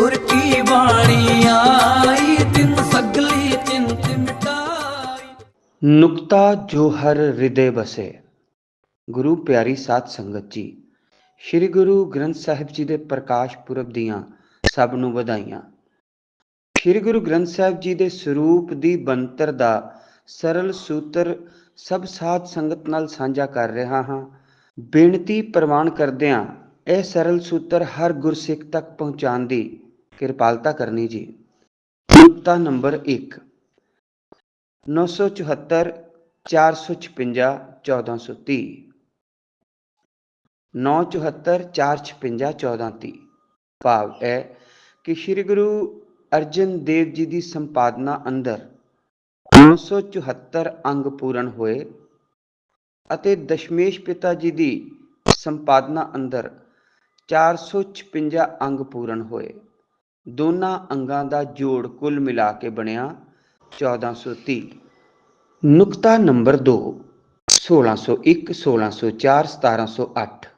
ਗੁਰ ਕੀ ਬਾਣੀ ਆਈ? ਤਿਨ ਸਗਲੀ ਚਿੰਤ ਮਿਟਾਈ। ਨੁਕਤਾ ਜੋ ਹਰ ਹਿਰਦੇ ਵਸੇ। ਗੁਰੂ ਪਿਆਰੀ ਸਾਧ ਸੰਗਤ ਜੀ, ਸ੍ਰੀ ਗੁਰੂ ਗ੍ਰੰਥ ਸਾਹਿਬ ਜੀ ਦੇ ਪ੍ਰਕਾਸ਼ ਪੁਰਬ ਦੀਆਂ ਸਭ ਨੂੰ ਵਧਾਈਆਂ। ਸ੍ਰੀ ਗੁਰੂ ਗ੍ਰੰਥ ਸਾਹਿਬ ਜੀ ਦੇ ਸਰੂਪ ਦੀ ਬੰਤਰ ਦਾ ਸਰਲ ਸੂਤਰ ਸਭ ਸਾਧ ਸੰਗਤ ਨਾਲ ਸਾਂਝਾ ਕਰ ਰਿਹਾ ਹਾਂ। ਬੇਨਤੀ ਪ੍ਰਵਾਨ ਕਰਦਿਆਂ ਇਹ ਸਰਲ ਸੂਤਰ ਹਰ ਗੁਰਸਿੱਖ ਤੱਕ ਪਹੁੰਚਾਉਣ ਦੀ ਕਿਰਪਾਲਤਾ ਕਰਨੀ ਜੀ। ਨੁਕਤਾ ਨੰਬਰ 1 974 456 1430 974 456 1430 ਭਾਵ ਹੈ ਕਿ ਸ੍ਰੀ ਗੁਰੂ ਅਰਜਨ ਦੇਵ ਜੀ ਦੀ ਸੰਪਾਦਨਾ ਅੰਦਰ 974 ਅੰਗ ਪੂਰਨ ਹੋਏ ਅਤੇ ਦਸ਼ਮੇਸ਼ ਪਿਤਾ ਜੀ ਦੀ ਸੰਪਾਦਨਾ ਅੰਦਰ 456 ਅੰਗ ਪੂਰਨ ਹੋਏ। ਦੋਨਾਂ ਅੰਗਾਂ ਦਾ ਜੋੜ ਕੁੱਲ ਮਿਲਾ ਕੇ ਬਣਿਆ 1430 ਨੁਕਤਾ ਨੰਬਰ 2 1601 1604 1708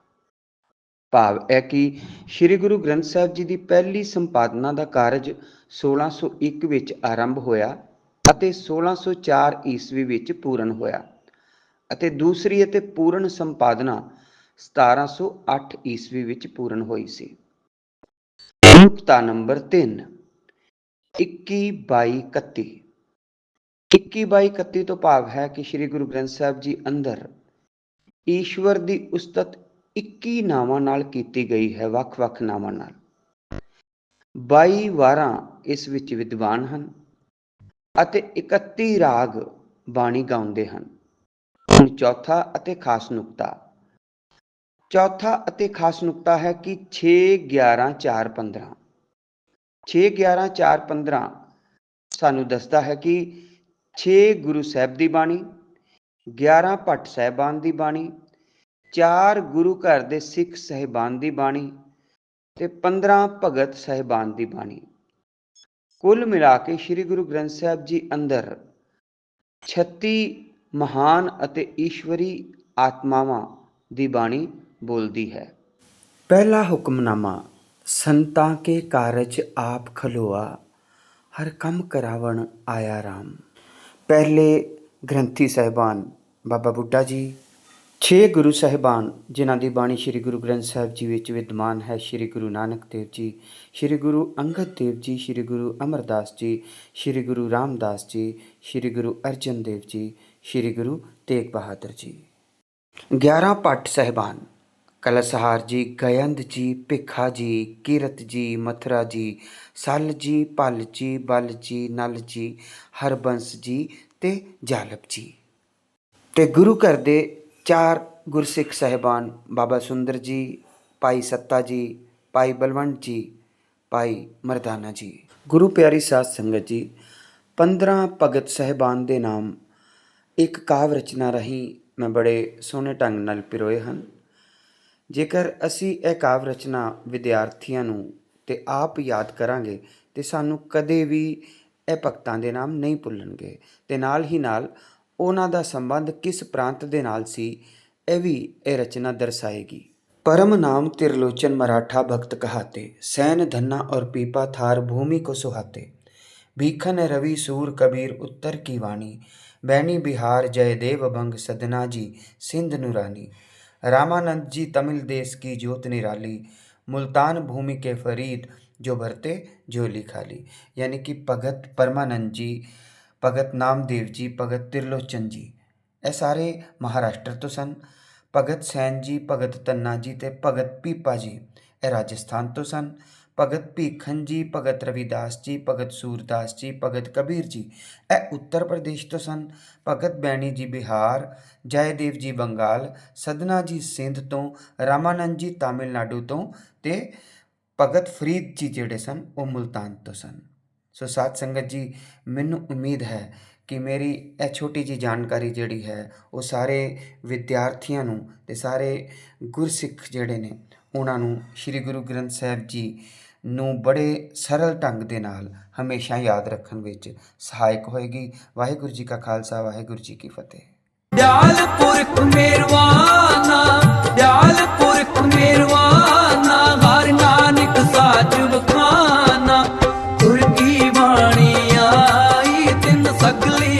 ਭਾਵ ਹੈ ਕਿ ਸ੍ਰੀ ਗੁਰੂ ਗ੍ਰੰਥ ਸਾਹਿਬ ਜੀ ਦੀ ਪਹਿਲੀ ਸੰਪਾਦਨਾ ਦਾ ਕਾਰਜ 1601 ਵਿੱਚ ਆਰੰਭ ਹੋਇਆ ਅਤੇ 1604 ਈਸਵੀ ਵਿੱਚ ਪੂਰਨ ਹੋਇਆ ਅਤੇ ਦੂਸਰੀ ਅਤੇ ਪੂਰਨ ਸੰਪਾਦਨਾ 1708 ਈਸਵੀ ਵਿੱਚ ਪੂਰਨ ਹੋਈ ਸੀ। ਨੁਕਤਾ ਨੰਬਰ 3 21 22 31 21 22 31 ਤੋਂ ਭਾਵ ਹੈ ਕਿ ਸ੍ਰੀ ਗੁਰੂ ਗ੍ਰੰਥ ਸਾਹਿਬ ਜੀ ਅੰਦਰ ਈਸ਼ਵਰ ਦੀ ਉਸਤਤ 21 ਨਾਵਾਂ ਨਾਲ ਕੀਤੀ ਗਈ ਹੈ, ਵੱਖ-ਵੱਖ ਨਾਵਾਂ ਨਾਲ। 22 ਵਾਰਾਂ ਇਸ ਵਿੱਚ ਵਿਦਵਾਨ ਹਨ ਅਤੇ 31 ਰਾਗ ਬਾਣੀ ਗਾਉਂਦੇ ਹਨ। ਹੁਣ ਚੌਥਾ ਅਤੇ ਖਾਸ ਨੁਕਤਾ ਚੌਥਾ ਅਤੇ ਖਾਸ ਨੁਕਤਾ ਹੈ ਕਿ 6 11 4 15 6 11 4 15 ਸਾਨੂੰ ਦੱਸਦਾ ਹੈ ਕਿ 6 ਗੁਰੂ ਸਾਹਿਬ ਦੀ ਬਾਣੀ 11 ਭੱਟ ਸਾਹਿਬਾਨ ਦੀ ਬਾਣੀ 4 ਗੁਰੂ ਘਰ ਦੇ ਸਿੱਖ ਸਹਿਬਾਨ ਦੀ ਬਾਣੀ ਤੇ 15 ਭਗਤ ਸਹਿਬਾਨ ਦੀ ਬਾਣੀ। ਕੁੱਲ ਮਿਲਾ ਕੇ ਸ੍ਰੀ ਗੁਰੂ ਗ੍ਰੰਥ ਸਾਹਿਬ ਜੀ ਅੰਦਰ 36 ਮਹਾਨ ਅਤੇ ਈਸ਼ਵਰੀ ਆਤਮਾਵਾਂ ਦੀ ਬਾਣੀ ਬੋਲਦੀ ਹੈ। ਪਹਿਲਾ ਹੁਕਮਨਾਮਾ, ਸੰਤਾਂ ਕੇ ਕਾਰਜ ਆਪ ਖਲੋਆ, ਹਰ ਕੰਮ ਕਰਾਵਣ ਆਇਆ ਰਾਮ। ਪਹਿਲੇ ਗ੍ਰੰਥੀ ਸਹਿਬਾਨ ਬਾਬਾ ਬੁੱਢਾ ਜੀ 6 ਗੁਰੂ ਸਹਿਬਾਨ, ਜਿਨ੍ਹਾਂ ਦੀ ਬਾਣੀ ਸ੍ਰੀ ਗੁਰੂ ਗ੍ਰੰਥ ਸਾਹਿਬ ਜੀ ਵਿੱਚ ਵਿਦਮਾਨ ਹੈ, ਸ੍ਰੀ ਗੁਰੂ ਨਾਨਕ ਦੇਵ ਜੀ, ਸ੍ਰੀ ਗੁਰੂ ਅੰਗਦ ਦੇਵ ਜੀ, ਸ੍ਰੀ ਗੁਰੂ ਅਮਰਦਾਸ ਜੀ, ਸ੍ਰੀ ਗੁਰੂ ਰਾਮਦਾਸ ਜੀ, ਸ੍ਰੀ ਗੁਰੂ ਅਰਜਨ ਦੇਵ ਜੀ, ਸ੍ਰੀ ਗੁਰੂ ਤੇਗ ਬਹਾਦਰ ਜੀ। 11 ਭੱਟ ਸਹਿਬਾਨ ਕਲਸਹਾਰ ਜੀ, ਗਯੰਦ ਜੀ, ਭਿੱਖਾ ਜੀ, ਕੀਰਤ ਜੀ, ਮਥਰਾ ਜੀ, ਸਲ ਜੀ, ਭਲ ਜੀ, ਬਲ ਜੀ, ਨਲ ਜੀ, ਹਰਬੰਸ ਜੀ ਤੇ ਜਾਲਪ ਜੀ। ਤੇ ਗੁਰੂ ਘਰ ਦੇ ਚਾਰ ਗੁਰਸਿੱਖ ਸਹਿਬਾਨ, ਬਾਬਾ ਸੁੰਦਰ ਜੀ, ਭਾਈ ਸੱਤਾ ਜੀ, ਭਾਈ ਬਲਵੰਤ ਜੀ, ਭਾਈ ਮਰਦਾਨਾ ਜੀ। ਗੁਰੂ ਪਿਆਰੀ ਸਾਧ ਸੰਗਤ ਜੀ 15 ਭਗਤ ਸਹਿਬਾਨ ਦੇ ਨਾਮ ਇੱਕ ਕਾਵ ਰਚਨਾ ਰਹੀ ਮੈਂ ਬੜੇ ਸੋਹਣੇ ਢੰਗ ਨਾਲ ਪਿਰੋਏ ਹਨ। ਜੇਕਰ ਅਸੀਂ ਇਹ ਕਾਵ ਰਚਨਾ ਵਿਦਿਆਰਥੀਆਂ ਨੂੰ ਤੇ ਆਪ ਯਾਦ ਕਰਾਂਗੇ ਤੇ ਸਾਨੂੰ ਕਦੇ ਵੀ ਇਹ ਭਗਤਾਂ ਦੇ ਨਾਮ ਨਹੀਂ ਭੁੱਲਣਗੇ ਤੇ ਨਾਲ ਹੀ ਨਾਲ ਉਹਨਾਂ ਦਾ ਸੰਬੰਧ ਕਿਸ ਪ੍ਰਾਂਤ ਦੇ ਨਾਲ ਸੀ ਇਹ ਵੀ ਇਹ ਰਚਨਾ ਦਰਸਾਏਗੀ परम नाम त्रिलोचन मराठा भक्त कहाते सैन धन्ना और पीपा थार भूमि को सुहाते भीखन रवि सूर कबीर उत्तर की वाणी बैनी बिहार जयदेव भंग सदना जी सिंध नुरानी रामानंद जी तमिल देश की ज्योत निराली मुल्तान भूमि के फरीद जो भरते झोली खाली यानी कि भगत परमानंद जी ਭਗਤ ਨਾਮਦੇਵ ਜੀ ਭਗਤ ਤਿਰਲੋਚਨ ਜੀ ਇਹ ਸਾਰੇ ਮਹਾਰਾਸ਼ਟਰ ਤੋਂ ਸਨ ਭਗਤ ਸੈਨ ਜੀ ਭਗਤ ਤੰਨਾ ਜੀ ਤੇ ਭਗਤ ਪੀਪਾ ਜੀ ਇਹ ਰਾਜਸਥਾਨ ਤੋਂ ਸਨ ਭਗਤ ਭੀਖਨ ਜੀ, ਭਗਤ ਰਵਿਦਾਸ ਜੀ, ਭਗਤ ਸੂਰਦਾਸ ਜੀ, ਭਗਤ ਕਬੀਰ ਜੀ। ਇਹ ਉੱਤਰ ਪ੍ਰਦੇਸ਼ ਤੋਂ ਸਨ। ਭਗਤ ਬੈਣੀ ਜੀ ਬਿਹਾਰ, ਜੈਦੇਵ ਜੀ ਬੰਗਾਲ, ਸਦਨਾ ਜੀ ਸਿੰਧ ਤੋਂ, ਰਾਮਾਨੰਦ ਜੀ ਤਾਮਿਲਨਾਡੂ ਤੋਂ ਤੇ ਭਗਤ ਫਰੀਦ ਜੀ ਜਿਹੜੇ ਸਨ, ਉਹ ਮੁਲਤਾਨ ਤੋਂ ਸਨ। ਸੋ ਸਾਧ ਸੰਗਤ ਜੀ, ਮੈਨੂੰ ਉਮੀਦ ਹੈ ਕਿ ਮੇਰੀ ਇਹ ਛੋਟੀ ਜੀ ਜਾਣਕਾਰੀ ਜਿਹੜੀ ਹੈ ਉਹ ਸਾਰੇ ਵਿਦਿਆਰਥੀਆਂ ਨੂੰ ਤੇ ਸਾਰੇ ਗੁਰਸਿੱਖ ਜਿਹੜੇ ਨੇ ਉਹਨਾਂ ਨੂੰ ਸ੍ਰੀ ਗੁਰੂ ਗ੍ਰੰਥ ਸਾਹਿਬ ਜੀ ਨੂੰ ਬੜੇ ਸਰਲ ਢੰਗ ਦੇ ਨਾਲ ਹਮੇਸ਼ਾ ਯਾਦ ਰੱਖਣ ਵਿੱਚ ਸਹਾਇਕ ਹੋਏਗੀ। ਵਾਹਿਗੁਰੂ ਜੀ ਕਾ ਖਾਲਸਾ, ਵਾਹਿਗੁਰੂ ਜੀ ਕੀ ਫਤਿਹ। ਦਿਆਲ ਪੁਰਖ Luckily.